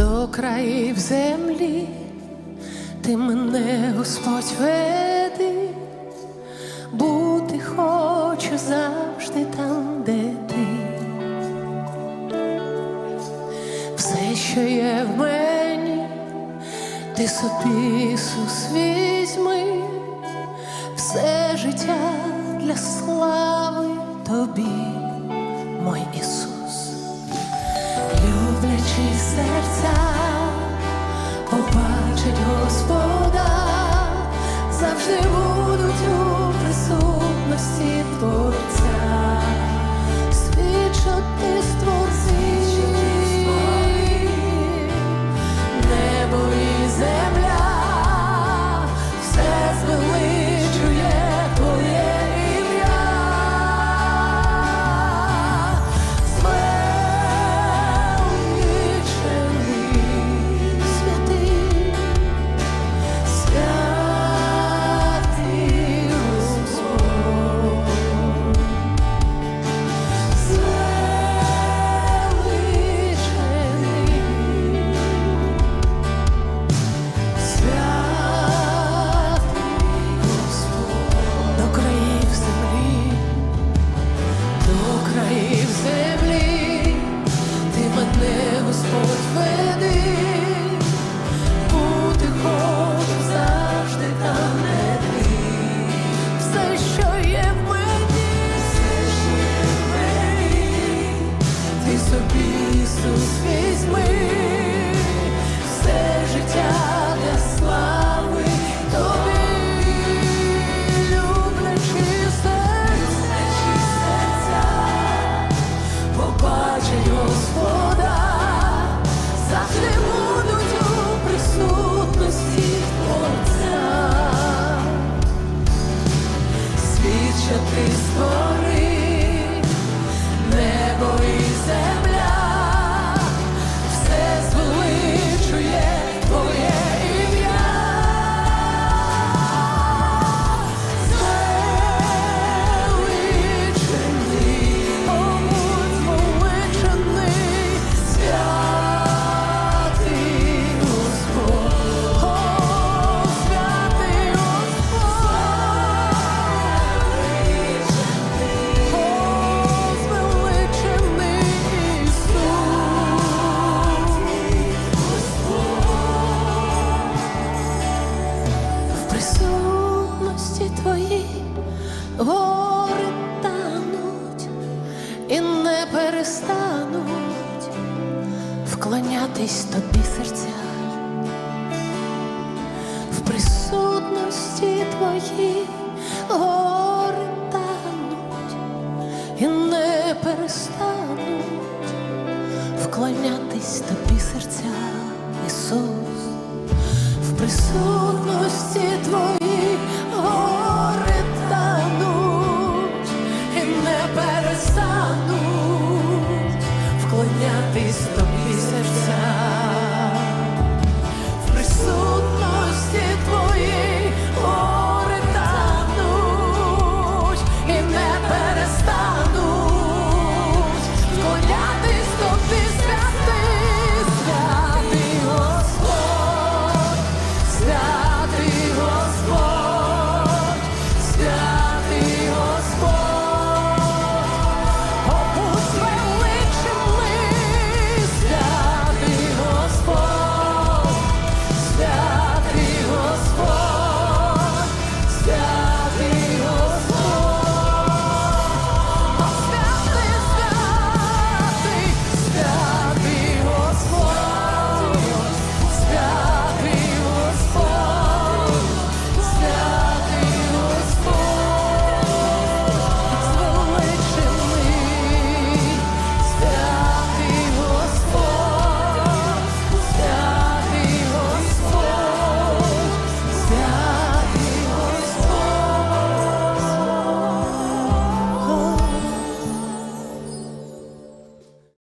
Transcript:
до країв землі, ти мене, Господь, веди, бути хочу завжди там, де ти. Все, що є в мені, ти собі, Ісус, візьми, все життя для слави тобі, мой Ісус серця побачить Господа, завжди будуть у присутності Творця, і не перестануть вклонятись тобі серця. В присутності твоїй гори тануть і не перестануть вклонятись тобі серця, Ісус в присутності твоїй